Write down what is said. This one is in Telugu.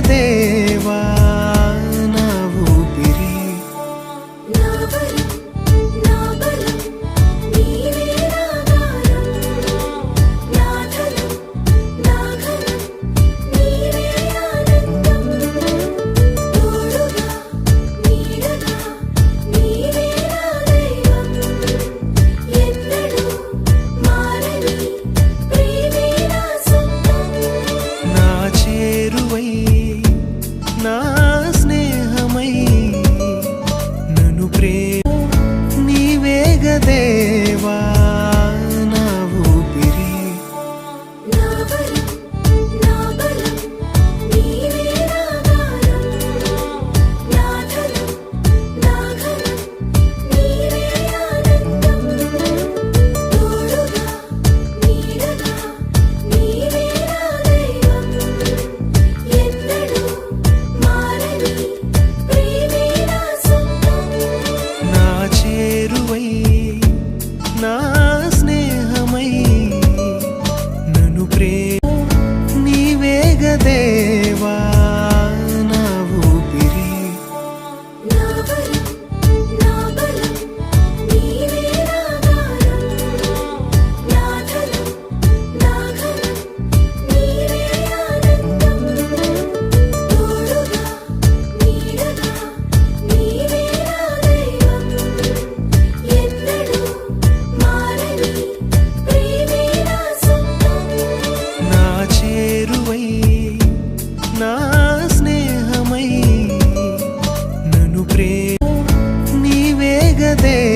दे ప్రేమ. ప్రే నా ఊపిరి. de